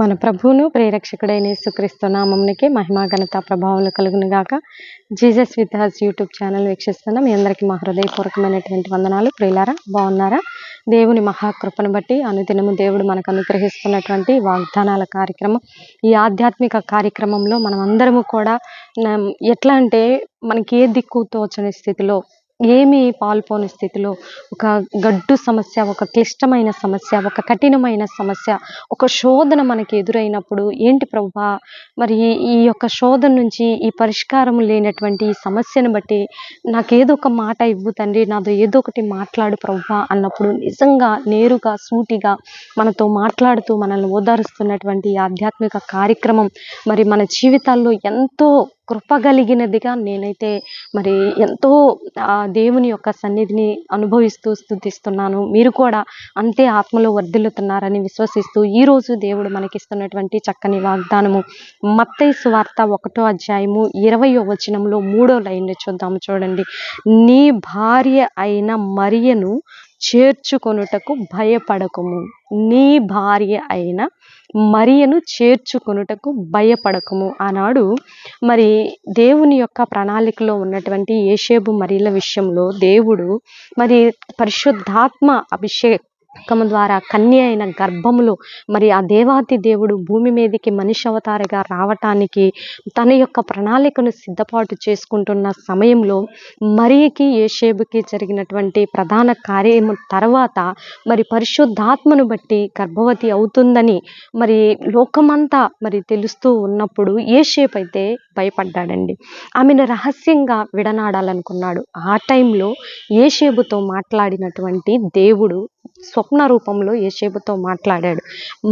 మన ప్రభువును ప్రేరక్షకుడైన యేసుక్రీస్తు నామమునికి మహిమా ఘనత ప్రభావాలు కలుగును గాక. Jesus with us YouTube channel వీక్షిస్తున్నాం. మీ అందరికీ మా హృదయపూర్వకమైనటువంటి వందనాలు. ప్రియులారా బాగున్నారా? దేవుని మహాకృపను బట్టి అనుదినము దేవుడు మనకు అనుగ్రహిస్తున్నటువంటి వాగ్దానాల కార్యక్రమం. ఈ ఆధ్యాత్మిక కార్యక్రమంలో మనం అందరము కూడా ఎట్లా అంటే మనకి ఏ దిక్కు తోచని స్థితిలో ఏమీ పాల్పోని స్థితిలో ఒక గడ్డు సమస్య ఒక క్లిష్టమైన సమస్య ఒక కఠినమైన సమస్య ఒక శోధన మనకి ఎదురైనప్పుడు ఏంటి ప్రభా? మరి ఈ యొక్క శోధన నుంచి ఈ పరిష్కారం లేనటువంటి ఈ సమస్యను బట్టి నాకు ఏదో ఒక మాట ఇవ్వు తండ్రి నాదో ఏదో ఒకటి మాట్లాడు ప్రభా అన్నప్పుడు నిజంగా నేరుగా సూటిగా మనతో మాట్లాడుతూ మనల్ని ఓదారుస్తున్నటువంటి ఆధ్యాత్మిక కార్యక్రమం మరి మన జీవితాల్లో ఎంతో కృపగలిగినదిగా నేనైతే మరి ఎంతో ఆ దేవుని యొక్క సన్నిధిని అనుభవిస్తూ స్థుతిస్తున్నాను. మీరు కూడా అంతే ఆత్మలో వర్ధిల్లుతున్నారని విశ్వసిస్తూ ఈరోజు దేవుడు మనకిస్తున్నటువంటి చక్కని వాగ్దానము. మత్తయి సువార్త ఒకటో అధ్యాయము ఇరవయో వచనంలో మూడో లైన్ చూద్దాము చూడండి. నీ భార్య అయిన మరియను చేర్చుకొనుటకు భయపడకము. నీ భార్య అయిన మరియను చేర్చుకొనుటకు భయపడకము ఆనాడు మరి దేవుని యొక్క ప్రణాళికలో ఉన్నటువంటి ఏషేబు మరియల విషయంలో దేవుడు మరి పరిశుద్ధాత్మ అభిషేక్ ద్వారా కన్య అయిన గర్భములో మరి ఆ దేవాతి దేవుడు భూమి మీదకి మనిషి అవతారిగా రావటానికి తన యొక్క ప్రణాళికను సిద్ధపాటు చేసుకుంటున్న సమయంలో మరియకి ఏషేబుకి జరిగినటువంటి ప్రధాన కార్యము తర్వాత మరి పరిశుద్ధాత్మను బట్టి గర్భవతి అవుతుందని మరి లోకమంతా మరి తెలుస్తూ ఉన్నప్పుడు ఏషేపు అయితే భయపడ్డాడండి. ఆమెను రహస్యంగా విడనాడాలనుకున్నాడు. ఆ టైంలో ఏషేబుతో మాట్లాడినటువంటి దేవుడు స్వప్న రూపంలో ఏషేబుతో మాట్లాడాడు.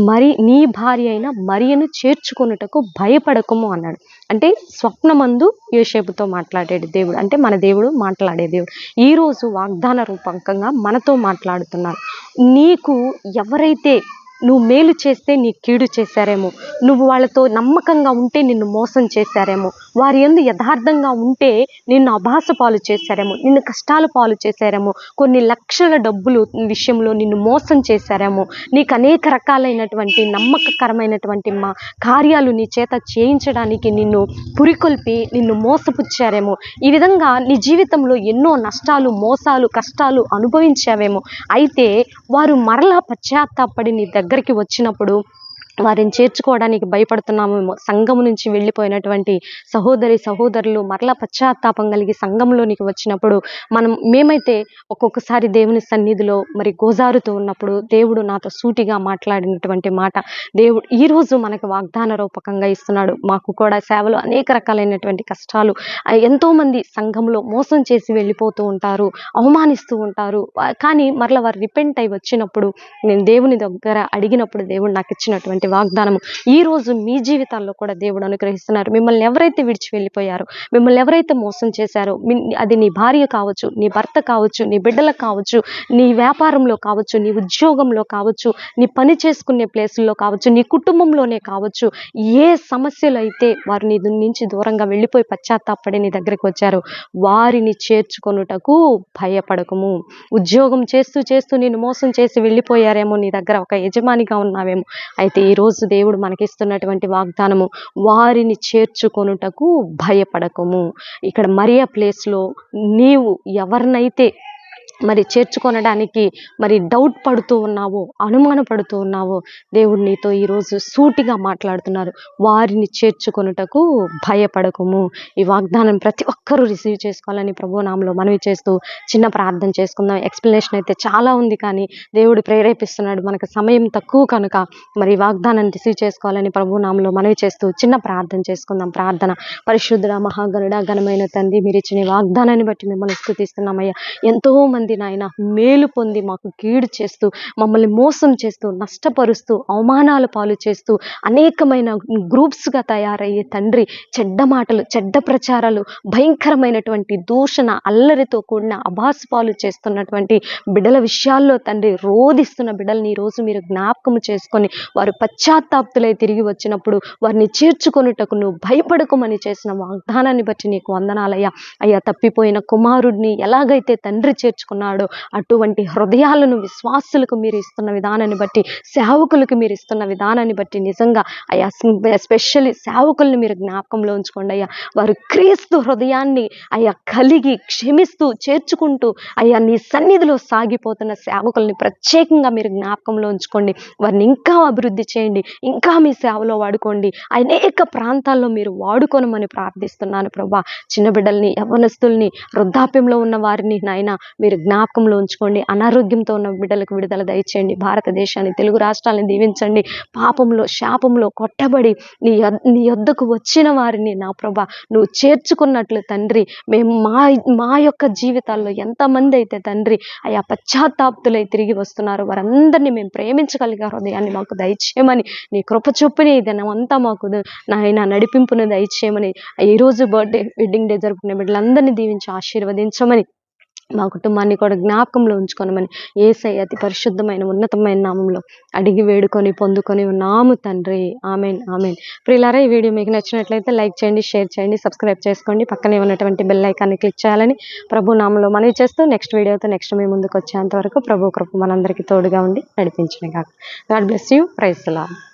మరి నీ భార్య అయిన మరియను చేర్చుకొనుటకు భయపడకము అన్నాడు. అంటే స్వప్నమందు ఏషేబుతో మాట్లాడాడు దేవుడు. అంటే మన దేవుడు మాట్లాడే దేవుడు. ఈరోజు వాగ్దాన రూపకంగా మనతో మాట్లాడుతున్నాడు నీకు ఎవరైతే నువ్వు మేలు చేస్తే నీ కీడు చేశారేమో. నువ్వు వాళ్ళతో నమ్మకంగా ఉంటే నిన్ను మోసం చేశారేమో. వారి ఎందు యథార్థంగా ఉంటే నిన్ను అభాస పాలు చేశారేమో. నిన్ను కష్టాల పాలు చేశారేమో. కొన్ని లక్షల డబ్బులు విషయంలో నిన్ను మోసం చేశారేమో. నీకు అనేక రకాలైనటువంటి నమ్మకకరమైనటువంటి మా కార్యాలు నీ చేత చేయించడానికి నిన్ను పురికొల్పి నిన్ను మోసపుచ్చారేమో. ఈ విధంగా నీ జీవితంలో ఎన్నో నష్టాలు మోసాలు కష్టాలు అనుభవించావేమో. అయితే వారు మరలా పశ్చాత్తాపడి నీ దగ్గర దగ్గరికి వచ్చినప్పుడు వారిని చేర్చుకోవడానికి భయపడుతున్నామేమో. సంఘము నుంచి వెళ్ళిపోయినటువంటి సహోదరి సహోదరులు మరలా పశ్చాత్తాపం కలిగి సంఘంలోనికి వచ్చినప్పుడు మనం మేమైతే ఒక్కొక్కసారి దేవుని సన్నిధిలో మరి గోజారుతూ ఉన్నప్పుడు దేవుడు నాతో సూటిగా మాట్లాడినటువంటి మాట. దేవుడు ఈరోజు మనకు వాగ్దాన రూపకంగా ఇస్తున్నాడు. మాకు కూడా సేవలు అనేక రకాలైనటువంటి కష్టాలు ఎంతోమంది సంఘంలో మోసం చేసి వెళ్ళిపోతూ ఉంటారు అవమానిస్తూ ఉంటారు. కానీ మరలా వారు రిపెంట్ అయి వచ్చినప్పుడు నేను దేవుని దగ్గర అడిగినప్పుడు దేవుడు నాకు ఇచ్చినటువంటి వాగ్దానము. ఈ రోజు మీ జీవితాల్లో కూడా దేవుడు అనుగ్రహిస్తున్నారు. మిమ్మల్ని ఎవరైతే విడిచి వెళ్ళిపోయారో మిమ్మల్ని ఎవరైతే మోసం చేశారో అది నీ భార్య కావచ్చు నీ భర్త కావచ్చు నీ బిడ్డలకు కావచ్చు నీ వ్యాపారంలో కావచ్చు నీ ఉద్యోగంలో కావచ్చు నీ పని చేసుకునే ప్లేసుల్లో కావచ్చు నీ కుటుంబంలోనే కావచ్చు ఏ సమస్యలు అయితే వారు నీ నుంచి దూరంగా వెళ్ళిపోయి పశ్చాత్తాపడి నీ దగ్గరికి వచ్చారు వారిని చేర్చుకొనుటకు భయపడకము. ఉద్యోగం చేస్తూ చేస్తూ నేను మోసం చేసి వెళ్ళిపోయారేమో నీ దగ్గర ఒక యజమానిగా ఉన్నావేమో అయితే ఈ రోజు దేవుడు మనకిస్తున్నటువంటి వాగ్దానము వారిని చేర్చుకొనుటకు భయపడకము. ఇక్కడ మరియా ప్లేస్లో నీవు ఎవరినైతే మరి చేర్చుకొనడానికి మరి డౌట్ పడుతూ ఉన్నావో అనుమాన పడుతూ ఉన్నావో. దేవుడు నీతో ఈరోజు సూటిగా మాట్లాడుతున్నారు. వారిని చేర్చుకొనుటకు భయపడకము. ఈ వాగ్దానం ప్రతి ఒక్కరూ రిసీవ్ చేసుకోవాలని ప్రభునామంలో మనవి చేస్తూ చిన్న ప్రార్థన చేసుకుందాం. ఎక్స్ప్లెనేషన్ అయితే చాలా ఉంది కానీ దేవుడు ప్రేరేపిస్తున్నాడు. మనకు సమయం తక్కువ కనుక మరి ఈ వాగ్దానాన్ని రిసీవ్ చేసుకోవాలని ప్రభునామంలో మనవి చేస్తూ చిన్న ప్రార్థన చేసుకుందాం. ప్రార్థన. పరిశుద్ధుడ మహాగణుడ ఘనమైన తండ్రి మీరు ఇచ్చిన ఈ వాగ్దానాన్ని బట్టి మిమ్మల్ని స్థుతిస్తున్నామయ్యా. ఎంతో మంది నాయన. మేలు పొంది మాకు కీడు చేస్తూ మమ్మల్ని మోసం చేస్తూ నష్టపరుస్తూ అవమానాల పాలు చేస్తూ అనేకమైన గ్రూప్స్గా తయారయ్యే తండ్రి చెడ్డ మాటలు చెడ్డ ప్రచారాలు భయంకరమైనటువంటి దూషణ అల్లరితో కూడిన అభాసు పాలు చేస్తున్నటువంటి బిడ్డల విషయాల్లో తండ్రి రోధిస్తున్న బిడ్డల్ని ఈరోజు రోజు మీరు జ్ఞాపకం చేసుకొని వారు పశ్చాత్తాప్తులై తిరిగి వచ్చినప్పుడు వారిని చేర్చుకొనుటకు నువ్వు భయపడకమని చేసిన వాగ్దానాన్ని బట్టి నీకు వందనాలయ్యా. అయ్యా తప్పిపోయిన కుమారుడిని ఎలాగైతే తండ్రి చేర్చుకున్న ఉన్నాడు అటువంటి హృదయాలను విశ్వాసులకు మీరు ఇస్తున్న విధానాన్ని బట్టి సేవకులకు మీరు ఇస్తున్న విధానాన్ని బట్టి నిజంగా అయ్యా ఎస్పెషల్లీ సేవకుల్ని మీరు జ్ఞాపకంలో ఉంచుకోండి అయ్యా. వారు క్రీస్తు హృదయాన్ని అయ్యా కలిగి క్షమిస్తూ చేర్చుకుంటూ అయ్యా నీ సన్నిధిలో సాగిపోతున్న సేవకుల్ని ప్రత్యేకంగా మీరు జ్ఞాపకంలో ఉంచుకోండి. వారిని ఇంకా అభివృద్ధి చేయండి. ఇంకా మీ సేవలో వాడుకోండి. అనేక ప్రాంతాల్లో మీరు వాడుకోనమని ప్రార్థిస్తున్నాను ప్రభా. చిన్న బిడ్డల్ని యవనస్తుల్ని వృద్ధాప్యంలో ఉన్న వారిని నాయన మీరు జ్ఞాపకంలో ఉంచుకోండి. అనారోగ్యంతో ఉన్న బిడ్డలకు విడుదల దయచేయండి. భారతదేశాన్ని తెలుగు రాష్ట్రాలను దీవించండి. పాపంలో శాపంలో కొట్టబడి నీ నీ యొద్దకు వచ్చిన వారిని నా ప్రభా నువ్వు చేర్చుకున్నట్లు తండ్రి. మేము మా మా యొక్క జీవితాల్లో ఎంతమంది అయితే తండ్రి అయా పశ్చాత్తాప్తులై తిరిగి వస్తున్నారు వారందరినీ మేము ప్రేమించగలిగే హృదయాన్ని మాకు దయచేయమని నీ కృప చొప్పునే ఈ అంతా మాకు నాయన నడిపింపును దయచేయమని ఈ రోజు బర్త్డే వెడ్డింగ్ డే జరుపుకునే బిడ్డలందరినీ దీవించి ఆశీర్వదించమని మా కుటుంబాన్ని కూడా జ్ఞాపకంలో ఉంచుకోనమని ఏసై అతి పరిశుద్ధమైన ఉన్నతమైన నామంలో అడిగి వేడుకొని పొందుకొని ఉన్నాము తండ్రి. Amen amen. ప్రియులారా ఈ వీడియో మీకు నచ్చినట్లయితే లైక్ చేయండి షేర్ చేయండి సబ్స్క్రైబ్ చేసుకోండి. పక్కనే ఉన్నటువంటి బెల్ ఐకాన్ని క్లిక్ చేయాలని ప్రభు నామంలో మనవి చేస్తూ నెక్స్ట్ వీడియోతో నెక్స్ట్ మీ ముందుకు వచ్చేంత వరకు ప్రభు కృప మనందరికీ తోడుగా ఉండి నడిపించిన కాక God bless you. Praise lord